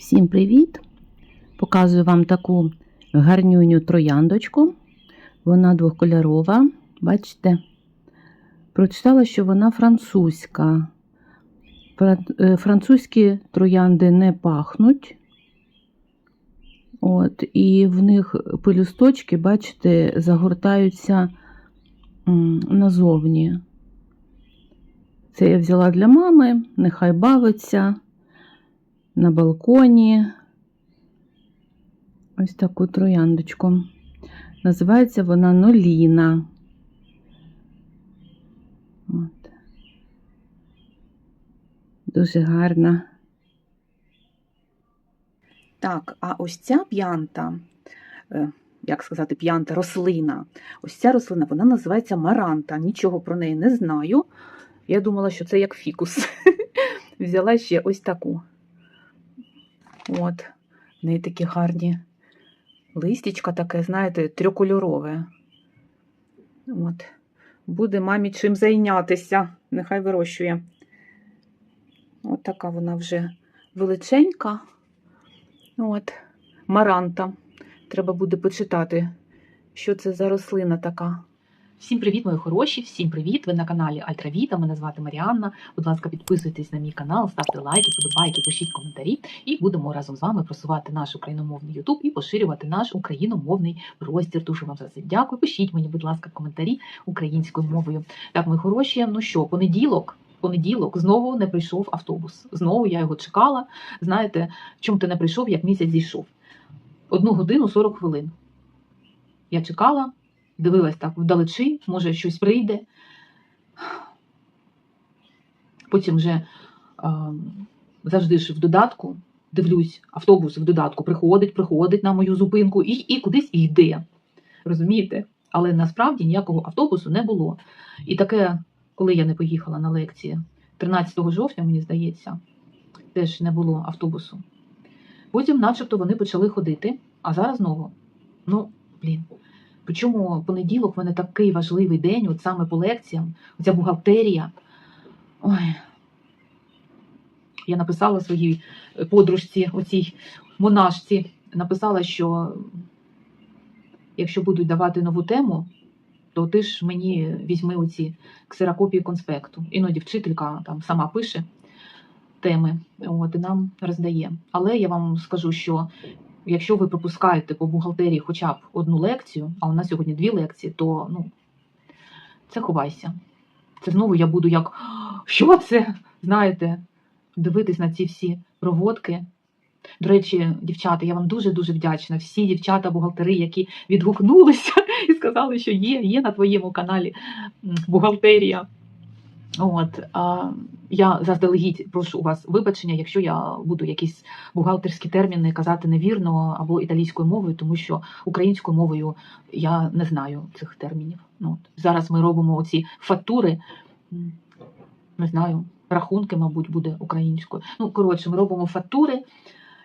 Всім привіт! Показую вам таку гарнюню трояндочку. Вона двохкольорова. Бачите? Прочитала, що вона французька. Е, Французькі троянди не пахнуть. От, і в них пелюсточки, бачите, загортаються назовні. Це я взяла для мами, нехай бавиться на балконі. Ось таку трояндочку. Називається вона Ноліна. От. Дуже гарна. Так, а ось ця п'янта, е, як сказати, п'янта, рослина. Ось ця рослина, вона називається маранта. Нічого про неї не знаю. Я думала, що це як фікус. Взяла ще ось таку. От, в неї такі гарні листячка таке, знаєте, трьохкольорове. От. Буде мамі чим зайнятися. Нехай вирощує. От така вона вже величенька. От, маранта. Треба буде почитати, що це за рослина така. Всім привіт, мої хороші! Всім привіт! Ви на каналі Альтравіта. Мене звати Маріанна. Будь ласка, підписуйтесь на мій канал, ставте лайки, подобайки, пишіть коментарі, і будемо разом з вами просувати наш україномовний Ютуб і поширювати наш україномовний простір. Дуже вам за це дякую. Пишіть мені, будь ласка, коментарі українською мовою. Так, мої хороші, ну що, понеділок. Понеділок знову не прийшов автобус. Знову я його чекала. Знаєте, чому ти не прийшов, як місяць зійшов? Одну годину 40 хвилин. Я чекала, дивилась так вдалечі, може щось прийде. Потім вже завжди ж в додатку дивлюсь, автобус в додатку приходить, приходить на мою зупинку і, і кудись йде. Розумієте? Але насправді ніякого автобусу не було. І таке, коли я не поїхала на лекції, 13 жовтня, мені здається, теж не було автобусу. Потім, начебто, вони почали ходити, а зараз знову. Ну, блін. Причому понеділок в мене такий важливий день, от саме по лекціям, оця бухгалтерія. Ой. Я написала своїй подружці, оцій монашці, написала, що якщо будуть давати нову тему, то ти ж мені візьми оці ксерокопії конспекту. Іноді вчителька там сама пише теми, от, і нам роздає. Але я вам скажу, що якщо ви пропускаєте по бухгалтерії хоча б одну лекцію, а у нас сьогодні дві лекції, то ну, це ховайся. Це знову я буду як що це? Знаєте, дивитись на ці всі проводки. До речі, дівчата, я вам дуже-дуже вдячна. Всі дівчата, бухгалтери, які відгукнулися і сказали, що є, є на твоєму каналі бухгалтерія. От, а, я заздалегідь прошу у вас вибачення, якщо я буду якісь бухгалтерські терміни казати невірно або італійською мовою, тому що українською мовою я не знаю цих термінів. Ну, от. Зараз ми робимо оці фактури, не знаю, рахунки, мабуть, буде українською. Ну, коротше, ми робимо фактури,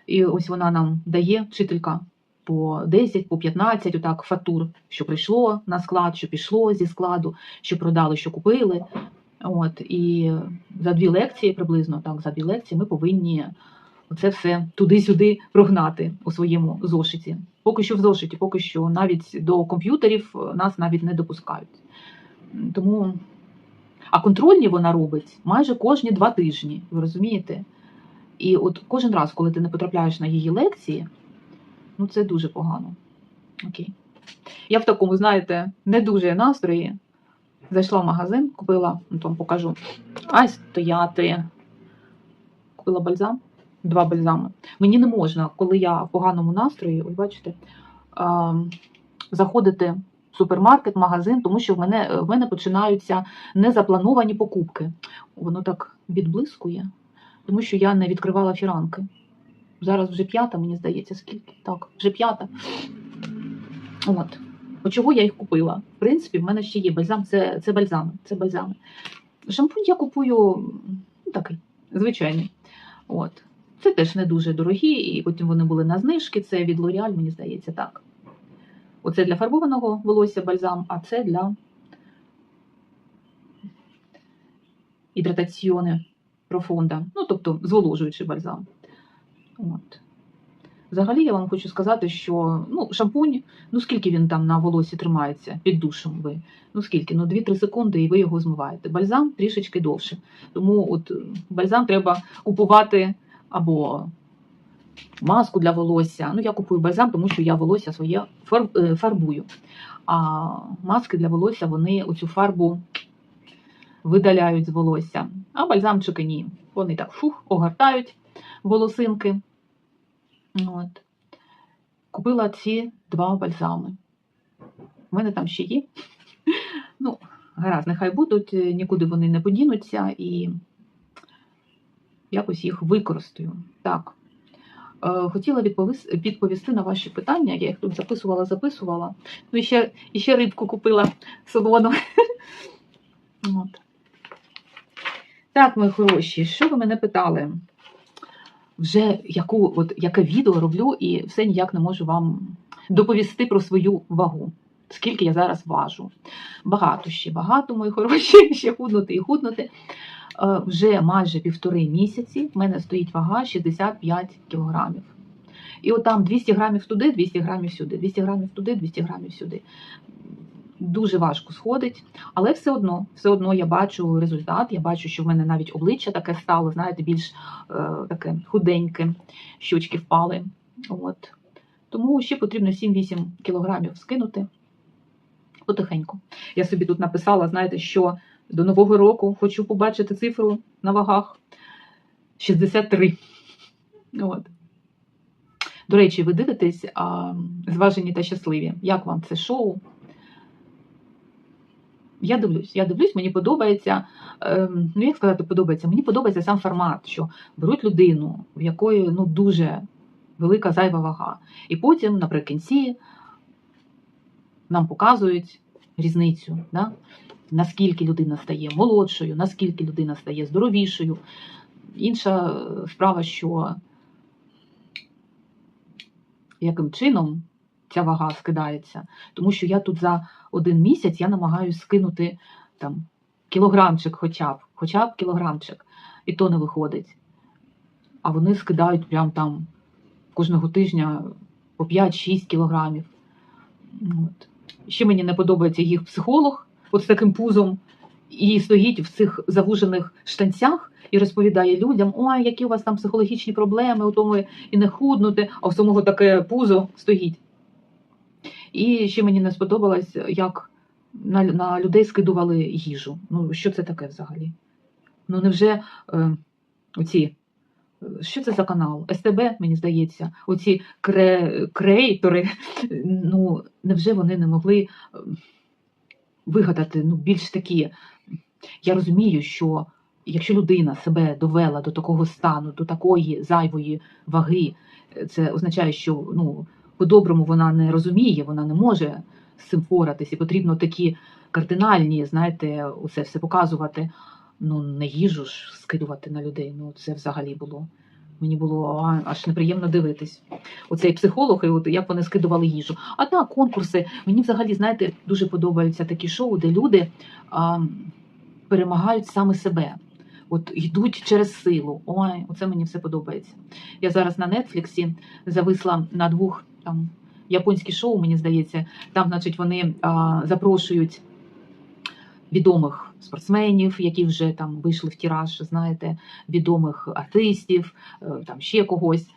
і ось вона нам дає вчителька по 10, по 15 отак фактур, що прийшло на склад, що пішло зі складу, що продали, що купили. От, і за дві лекції, приблизно так, за дві лекції, ми повинні це все туди-сюди прогнати у своєму зошиті. Поки що в зошиті, поки що навіть до комп'ютерів нас навіть не допускають. Тому, а контрольні вона робить майже кожні два тижні, ви розумієте? І от кожен раз, коли ти не потрапляєш на її лекції, ну це дуже погано. Окей. Я в такому, знаєте, не дуже настрої. Зайшла в магазин, купила, ну, там покажу. Ай, стояти. Купила бальзам, два бальзами. Мені не можна, коли я в поганому настрої, ось бачите, а, заходити в супермаркет, магазин, тому що в мене, в мене починаються незаплановані покупки. Воно так відблискує, тому що я не відкривала фіранки. Зараз вже п'ята, мені здається, скільки? Так, вже п'ята. От. От чого я їх купила? В принципі, в мене ще є бальзам, це, це бальзами. Це бальзами. Шампунь я купую ну, такий, звичайний. От. Це теж не дуже дорогі, і потім вони були на знижки. Це від L'Oreal, мені здається, так. Оце для фарбованого волосся бальзам, а це для гідратаціони профонда. Ну, тобто зволожуючий бальзам. От. Взагалі, я вам хочу сказати, що ну, шампунь, ну скільки він там на волосі тримається під душем ви? Ну скільки? Ну 2-3 секунди і ви його змиваєте. Бальзам трішечки довше. Тому от бальзам треба купувати або маску для волосся. Ну, я купую бальзам, тому що я волосся своє е, фарбую. А маски для волосся вони оцю фарбу видаляють з волосся. А бальзамчики ні. Вони так фух, огортають волосинки. От. Купила ці два бальзами. У мене там ще є. Ну, гаразд, нехай будуть, е, нікуди вони не подінуться і якось їх використаю. Так. Е, Хотіла відповісти, на ваші питання. Я їх тут записувала, записувала. Ну, і ще, і ще рибку купила солону. От. Так, мої хороші, що ви мене питали? Вже яку, от, яке відео роблю, і все ніяк не можу вам доповісти про свою вагу. Скільки я зараз важу. Багато ще, багато, мої хороші, ще худнути і худнути. Е, Вже майже півтори місяці в мене стоїть вага 65 кілограмів. І от там 200 грамів туди, 200 грамів сюди, 200 грамів туди, 200 грамів сюди. Дуже важко сходить, але все одно, все одно я бачу результат. Я бачу, що в мене навіть обличчя таке стало, знаєте, більш е, таке худеньке, щочки впали. От. Тому ще потрібно 7-8 кілограмів скинути потихеньку. Я собі тут написала, знаєте, що до Нового року хочу побачити цифру на вагах 63. От. До речі, ви дивитесь а, зважені та щасливі. Як вам це шоу? Я дивлюсь, я дивлюсь, мені подобається. Ем, ну, як сказати, подобається? Мені подобається сам формат, що беруть людину, в якої ну, дуже велика зайва вага. І потім наприкінці нам показують різницю, да? наскільки людина стає молодшою, наскільки людина стає здоровішою. Інша е, справа, що яким чином ця вага скидається. Тому що я тут за один місяць я намагаюся скинути там кілограмчик хоча б, хоча б кілограмчик, і то не виходить. А вони скидають прям там кожного тижня по 5-6 кілограмів. От. Ще мені не подобається їх психолог, от з таким пузом, і стоїть в цих завужених штанцях і розповідає людям, ой, які у вас там психологічні проблеми, у тому і не худнути, а у самого таке пузо стоїть. І ще мені не сподобалось, як на, на людей скидували їжу. Ну, що це таке взагалі? Ну, невже е, оці, що це за канал? СТБ, мені здається, оці кре, креатори, ну, невже вони не могли е, вигадати ну, більш такі. Я розумію, що якщо людина себе довела до такого стану, до такої зайвої ваги, е, це означає, що ну, по-доброму вона не розуміє, вона не може з цим впоратись, і потрібно такі кардинальні, знаєте, усе все показувати. Ну, не їжу ж скидувати на людей. Ну, це взагалі було. Мені було аж неприємно дивитись. Оцей психолог, і от як вони скидували їжу. А так, конкурси. Мені взагалі, знаєте, дуже подобаються такі шоу, де люди а, перемагають саме себе. От йдуть через силу. Ой, оце мені все подобається. Я зараз на Нетфліксі зависла на двох там японські шоу, мені здається. Там, значить, вони а, запрошують відомих спортсменів, які вже там вийшли в тіраж, знаєте, відомих артистів, е, там ще когось,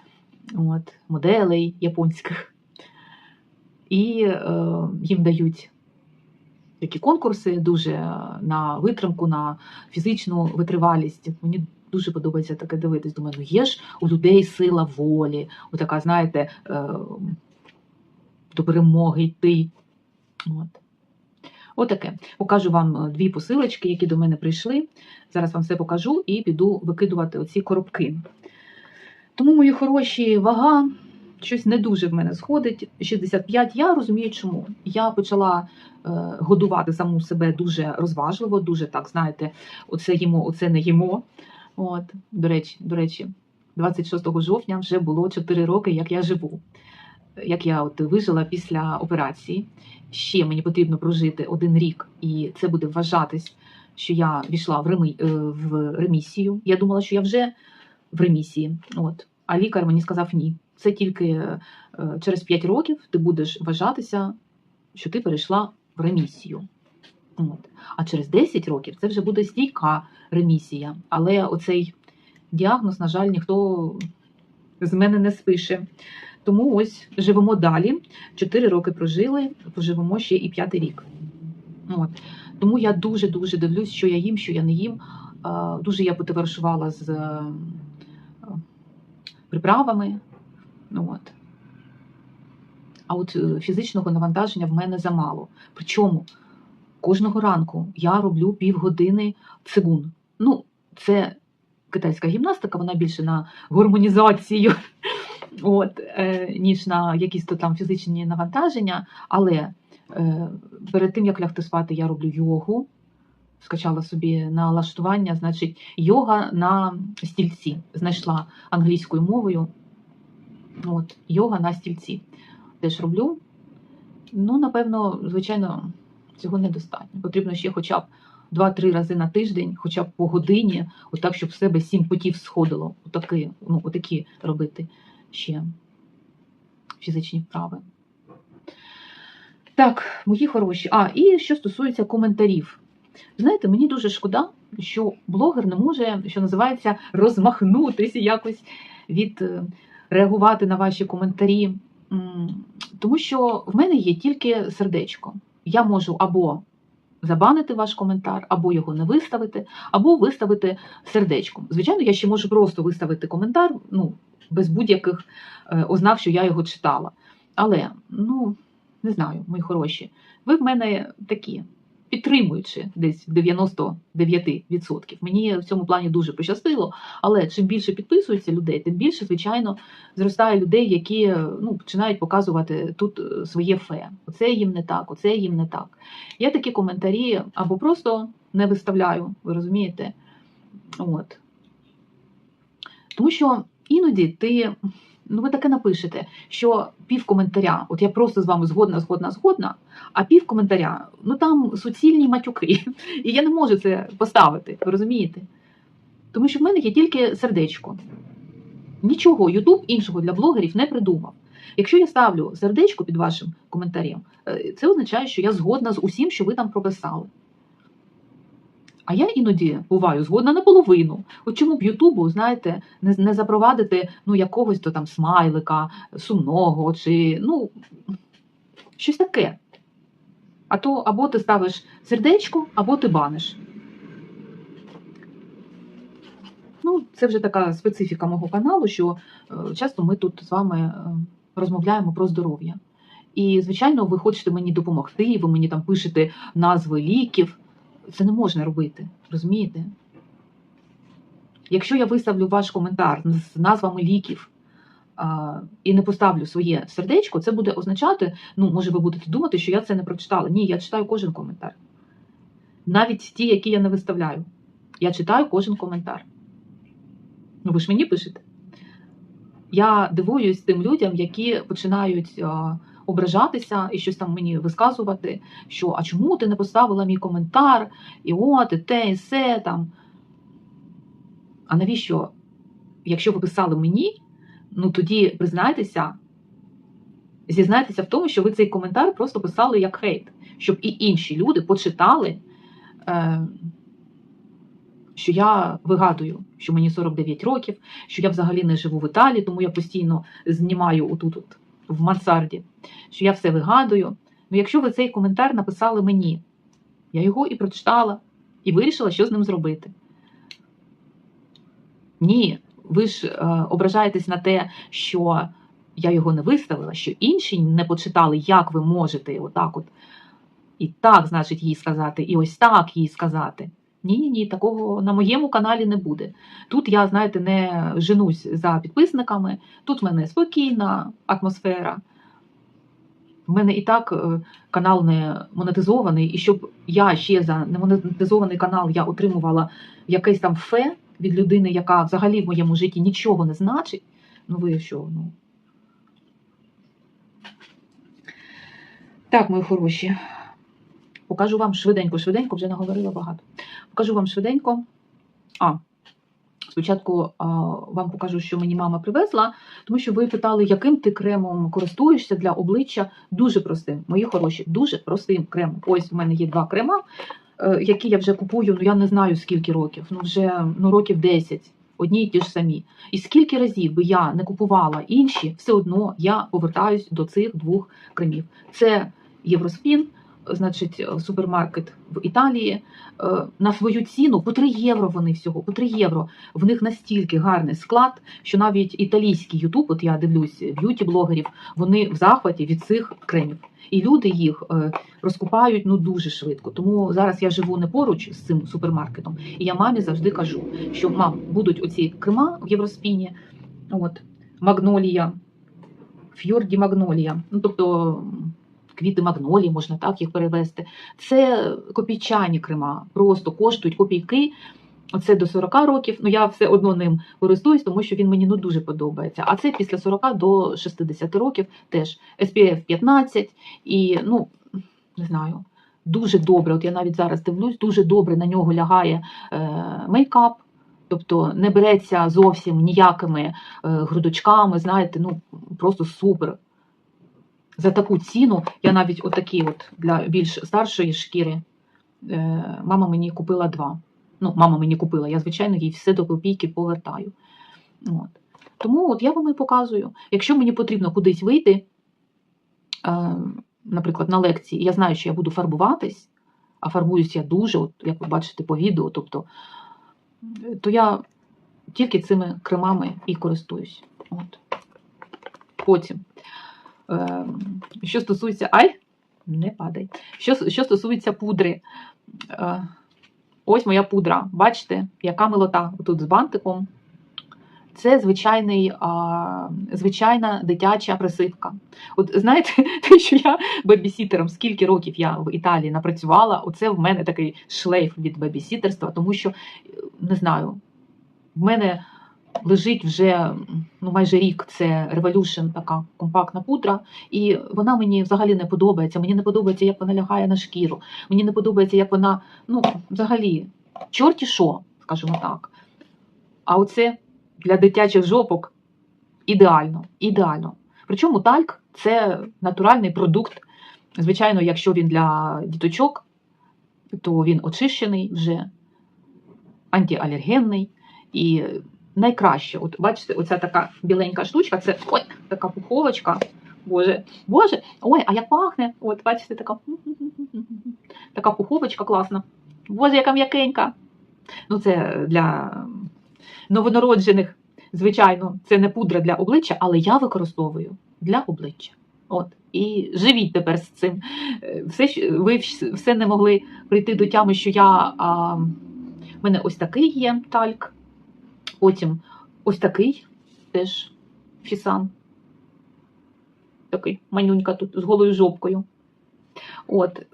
от, моделей японських. І е, їм дають такі конкурси дуже на витримку, на фізичну витривалість. Мені дуже подобається таке дивитись. Думаю, ну є ж у людей сила волі, отака, знаєте, е, до перемоги йти. От. Отаке. Покажу вам е, дві посилочки, які до мене прийшли. Зараз вам все покажу і піду викидувати оці коробки. Тому, мої хороші, вага щось не дуже в мене сходить. 65. Я розумію, чому. Я почала е, годувати саму себе дуже розважливо, дуже так, знаєте, оце їмо, оце не їмо. От, до речі, до речі, 26 жовтня вже було 4 роки, як я живу. Як я от вижила після операції. Ще мені потрібно прожити один рік, і це буде вважатись, що я війшла в, ремі... е, в ремісію. Я думала, що я вже в ремісії. От. А лікар мені сказав ні. це тільки е, через 5 років ти будеш вважатися, що ти перейшла в ремісію. От. А через 10 років це вже буде стійка ремісія. Але оцей діагноз, на жаль, ніхто з мене не спише. Тому ось живемо далі. 4 роки прожили, поживемо ще і п'ятий рік. От. Тому я дуже-дуже дивлюсь, що я їм, що я не їм. Дуже я потоваришувала з е, приправами. От. А от е, фізичного навантаження в мене замало. Причому кожного ранку я роблю півгодини цигун. Ну, це китайська гімнастика, вона більше на гормонізацію, от, е, ніж на якісь то там фізичні навантаження. Але е, перед тим, як лягти спати, я роблю йогу. Скачала собі налаштування, значить, йога на стільці. Знайшла англійською мовою. От, йога на стільці. Теж роблю. Ну, напевно, звичайно, цього недостатньо. Потрібно ще хоча б 2-3 рази на тиждень, хоча б по годині, отак, щоб в себе сім потів сходило. Отакі, ну, отакі робити ще фізичні вправи. Так, мої хороші. А, і що стосується коментарів. Знаєте, мені дуже шкода, що блогер не може, що називається, розмахнутися якось від е, реагувати на ваші коментарі. Тому що в мене є тільки сердечко. Я можу або забанити ваш коментар, або його не виставити, або виставити сердечком. Звичайно, я ще можу просто виставити коментар, ну, без будь-яких е, ознак, що я його читала. Але, ну, не знаю, мої хороші, ви в мене такі. Підтримуючи десь 99%. Мені в цьому плані дуже пощастило. Але чим більше підписується людей, тим більше, звичайно, зростає людей, які ну, починають показувати тут е, своє фе. Оце їм не так, оце їм не так. Я такі коментарі або просто не виставляю, ви розумієте? От. Тому що іноді ти, ну ви таке напишете, що пів коментаря, от я просто з вами згодна, згодна, згодна, а пів коментаря, ну там суцільні матюки. І я не можу це поставити, ви розумієте? Тому що в мене є тільки сердечко. Нічого Ютуб іншого для блогерів не придумав. Якщо я ставлю сердечко під вашим коментарем, е, це означає, що я згодна з усім, що ви там прописали. А я іноді буваю згодна наполовину. От чому б Ютубу, знаєте, не, не запровадити ну, якогось то там смайлика, сумного чи ну, щось таке. А то або ти ставиш сердечко, або ти баниш. Ну, це вже така специфіка мого каналу, що е, часто ми тут з вами е, розмовляємо про здоров'я. І, звичайно, ви хочете мені допомогти, ви мені там пишете назви ліків. Це не можна робити, розумієте? Якщо я виставлю ваш коментар з назвами ліків а, і не поставлю своє сердечко, це буде означати, ну, може, ви будете думати, що я це не прочитала. Ні, я читаю кожен коментар. Навіть ті, які я не виставляю. Я читаю кожен коментар. Ну, ви ж мені пишете. Я дивуюсь тим людям, які починають а, ображатися і щось там мені висказувати, що а чому ти не поставила мій коментар, і от, і те, і все там. А навіщо, якщо ви писали мені, ну тоді признайтеся, зізнайтеся в тому, що ви цей коментар просто писали як хейт, щоб і інші люди почитали, е, що я вигадую, що мені 49 років, що я взагалі не живу в Італії, тому я постійно знімаю отут, от, в мансарді, що я все вигадую. Ну, якщо ви цей коментар написали мені, я його і прочитала, і вирішила, що з ним зробити. Ні, ви ж е, ображаєтесь на те, що я його не виставила, що інші не почитали, як ви можете отак от. І так, значить, їй сказати, і ось так їй сказати. Ні, ні, ні, такого на моєму каналі не буде. Тут я, знаєте, не женусь за підписниками, тут в мене спокійна атмосфера. В мене і так е, канал не монетизований, і щоб я ще за немонетизований канал я отримувала якесь там фе від людини, яка взагалі в моєму житті нічого не значить. Ну ви що? ну. Так, мої хороші. Покажу вам швиденько, швиденько, вже наговорила багато. Покажу вам швиденько. А, Спочатку а, вам покажу, що мені мама привезла, тому що ви питали, яким ти кремом користуєшся для обличчя. Дуже простим, мої хороші, дуже простим кремом. Ось в мене є два крема, е, які я вже купую, ну я не знаю скільки років, ну вже ну, років 10, одні й ті ж самі. І скільки разів би я не купувала інші, все одно я повертаюсь до цих двох кремів. Це Євроспін, значить, е, супермаркет в Італії. Е, На свою ціну по 3 євро вони всього, по 3 євро. В них настільки гарний склад, що навіть італійський Ютуб, от я дивлюсь б'юті-блогерів, вони в захваті від цих кремів. І люди їх е, розкупають ну дуже швидко. Тому зараз я живу не поруч з цим супермаркетом, і я мамі завжди кажу, що мам, будуть оці крема в Євроспіні, от магнолія, фьорді магнолія. Ну тобто квіти магнолії, можна так їх перевести. Це копійчані крема, просто коштують копійки. Оце до 40 років. Ну я все одно ним користуюсь, тому що він мені ну дуже подобається. А це після 40 до 60 років теж SPF 15 і ну не знаю. Дуже добре, от я навіть зараз дивлюсь, дуже добре на нього лягає е, мейкап, тобто не береться зовсім ніякими е, грудочками, знаєте, ну просто супер. За таку ціну я навіть отакі от для більш старшої шкіри е, мама мені купила два. Ну, мама мені купила, я, звичайно, їй все до копійки повертаю. От. Тому от я вам і показую. Якщо мені потрібно кудись вийти, е, наприклад, на лекції, я знаю, що я буду фарбуватись, а фарбуюсь я дуже, от, як ви бачите по відео, тобто, то я тільки цими кремами і користуюсь. От. Потім. Е, що стосується ай, не падай. Що, що стосується пудри, е, ось моя пудра. Бачите, яка милота тут з бантиком. Це звичайний, а, звичайна дитяча присипка. От знаєте, те, що я бебісітером, скільки років я в Італії напрацювала, оце в мене такий шлейф від бебісітерства, тому що не знаю, в мене лежить вже ну, майже рік. Це Revolution, така компактна пудра, і вона мені взагалі не подобається. Мені не подобається, як вона лягає на шкіру. Мені не подобається, як вона, ну, взагалі, чорті що, скажімо так. А оце для дитячих жопок ідеально. ідеально. Причому тальк це натуральний продукт. Звичайно, якщо він для діточок, то він очищений вже, антиалергенний і найкраще. От бачите, оця така біленька штучка, це ой, така пуховочка. Боже, боже, ой, а як пахне? От, бачите, така, така пуховочка класна. Боже, яка м'якенька. Ну, це для новонароджених, звичайно, це не пудра для обличчя, але я використовую для обличчя. От. І живіть тепер з цим. Все, ви все не могли прийти до тями, що я. А, в мене ось такий є тальк. Потім ось такий теж фісан. Такий манюнька тут з голою жопкою. От.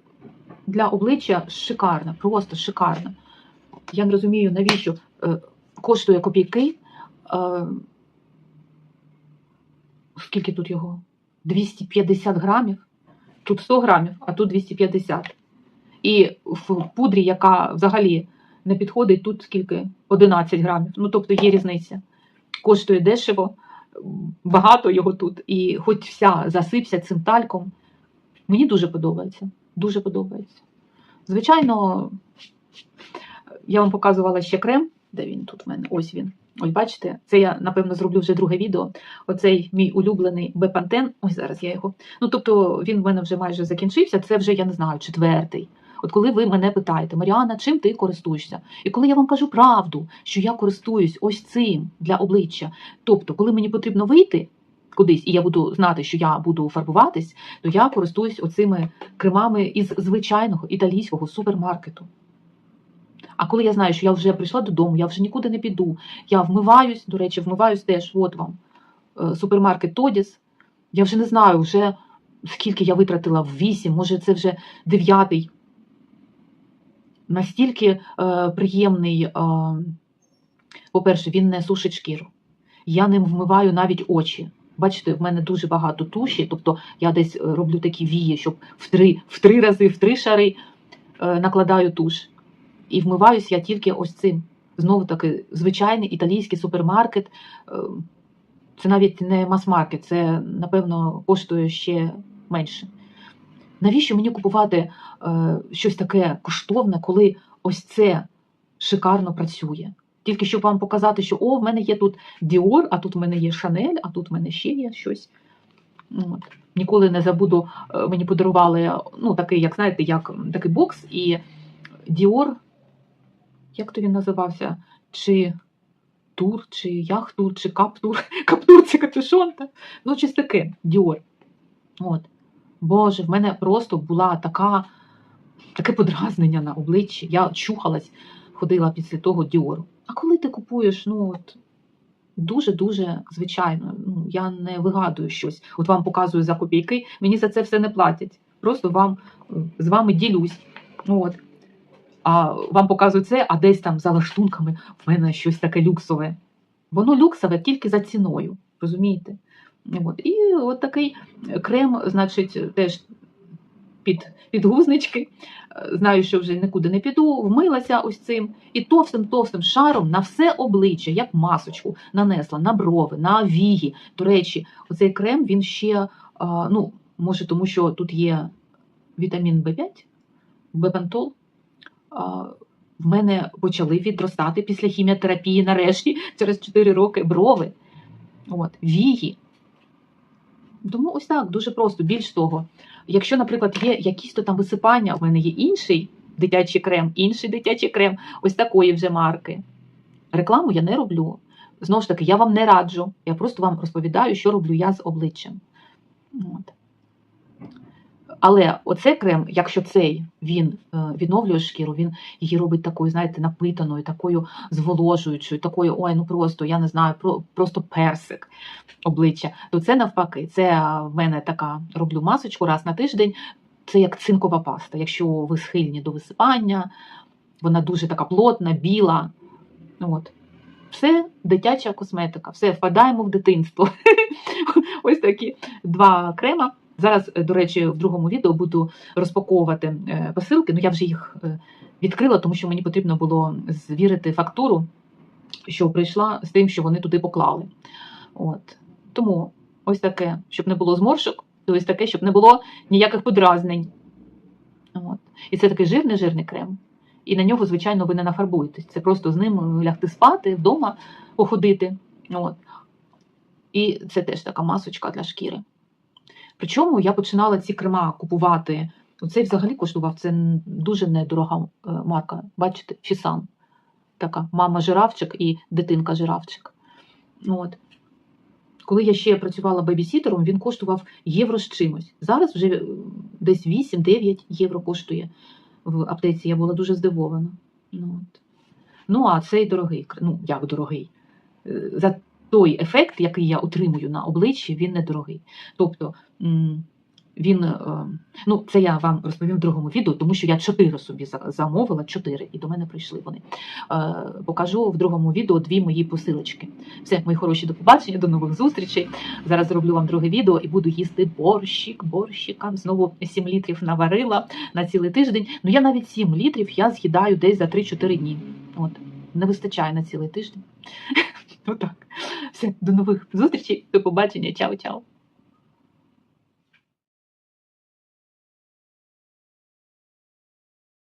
Для обличчя шикарно, просто шикарно. Я не розумію, навіщо е, коштує копійки. Е, скільки тут його? 250 грамів. Тут 100 грамів, а тут 250. І в пудрі, яка взагалі не підходить, тут скільки? 11 грамів. Ну, тобто є різниця. Коштує дешево, багато його тут. І хоч вся засипся цим тальком. Мені дуже подобається. Дуже подобається. Звичайно, я вам показувала ще крем. Де він тут в мене? Ось він. Ось бачите, це я напевно зроблю вже друге відео. Оцей мій улюблений Бепантен. Ось зараз я його. Ну тобто він в мене вже майже закінчився. Це вже я не знаю, четвертий. От коли ви мене питаєте, Маріана, чим ти користуєшся? І коли я вам кажу правду, що я користуюсь ось цим для обличчя, тобто, коли мені потрібно вийти кудись, і я буду знати, що я буду фарбуватись, то я користуюсь оцими кремами із звичайного італійського супермаркету. А коли я знаю, що я вже прийшла додому, я вже нікуди не піду, я вмиваюсь, до речі, вмиваюсь теж, от вам, е, супермаркет Тодіс. Я вже не знаю, вже скільки я витратила в вісім, може це вже дев'ятий. Настільки е, приємний, е, по-перше, він не сушить шкіру. Я ним вмиваю навіть очі. Бачите, в мене дуже багато туші, тобто я десь е, роблю такі вії, щоб в три, в три рази, в три шари накладаю туш. І вмиваюсь я тільки ось цим. знову таки звичайний італійський супермаркет. Це навіть не мас-маркет, це, напевно, коштує ще менше. Навіщо мені купувати е, щось таке коштовне, коли ось це шикарно працює? Тільки щоб вам показати, що о, в мене є тут Dior, а тут в мене є Chanel, а тут в мене ще є щось. От. Ніколи не забуду, е, мені подарували ну, такий, як знаєте, як такий бокс, і Dior, як то він називався? Чи тур, чи яхтур, чи каптур. Каптур це капюшон. Ну, щось таке, Dior. От. Боже, в мене просто була така, таке подразнення на обличчі. Я чухалась, ходила після того Діору. А коли ти купуєш, ну от дуже-дуже звичайно, ну я не вигадую щось. От вам показую за копійки, мені за це все не платять. Просто вам е, з вами ділюсь. От. А вам показую це, а десь там за лаштунками в мене щось таке люксове. Воно люксове тільки за ціною, розумієте? От. І от такий крем, значить, теж під, під гузнички. Е, Знаю, що вже нікуди не піду, вмилася ось цим і товстим-товстим шаром на все обличчя, як масочку, нанесла на брови, на вії. До речі, оцей крем він ще, ну, може, тому що тут є вітамін В5, бепантол. В мене почали відростати після хіміотерапії нарешті через 4 роки брови. От, вії. Тому ось так, дуже просто. Більш того, якщо, наприклад, є якісь то там висипання, у мене є інший дитячий крем, інший дитячий крем, ось такої вже марки. Рекламу я не роблю. Знову ж таки, я вам не раджу. Я просто вам розповідаю, що роблю я з обличчям. От. Але оцей крем, якщо цей він е, відновлює шкіру, він її робить такою, знаєте, напитаною, такою зволожуючою, такою, ой, ну просто я не знаю, просто персик обличчя, то це навпаки, це е, в мене така роблю масочку раз на тиждень. Це як цинкова паста. Якщо ви схильні до висипання, вона дуже така плотна, біла. От. Все дитяча косметика, все, впадаємо в дитинство. Ось такі два крема. Зараз, е, до речі, в другому відео буду розпаковувати е, посилки. Ну, я вже їх е, відкрила, тому що мені потрібно було звірити фактуру, що прийшла з тим, що вони туди поклали. От. Тому ось таке, щоб не було зморшок, і ось таке, щоб не було ніяких подразнень. От. І це такий жирний жирний крем. І на нього, звичайно, ви не нафарбуєтесь. Це просто з ним лягти спати, вдома походити. От. І це теж така масочка для шкіри. Причому я починала ці крема купувати. Цей взагалі коштував це дуже недорога е, марка. Бачите, Фісан. Така мама жирафчик і дитинка жирафчик. От. Коли я ще працювала бебісітером, він коштував євро з чимось. Зараз вже е, десь 8-9 євро коштує в аптеці. Я була дуже здивована. Ну, от. ну а цей дорогий, ну як дорогий. Е, За той ефект, який я отримую на обличчі, він недорогий. Тобто він, е, ну це я вам розповім в другому відео, тому що я чотири собі замовила, чотири, і до мене прийшли вони. Е, Покажу в другому відео дві мої посилочки. Все, мої хороші, до побачення, до нових зустрічей. Зараз зроблю вам друге відео і буду їсти борщик, борщика. Знову 7 літрів наварила на цілий тиждень. Ну я навіть 7 літрів я з'їдаю десь за 3-4 дні. От, не вистачає на цілий тиждень. Отак. Все, до нових зустрічей, до побачення, чао-чао.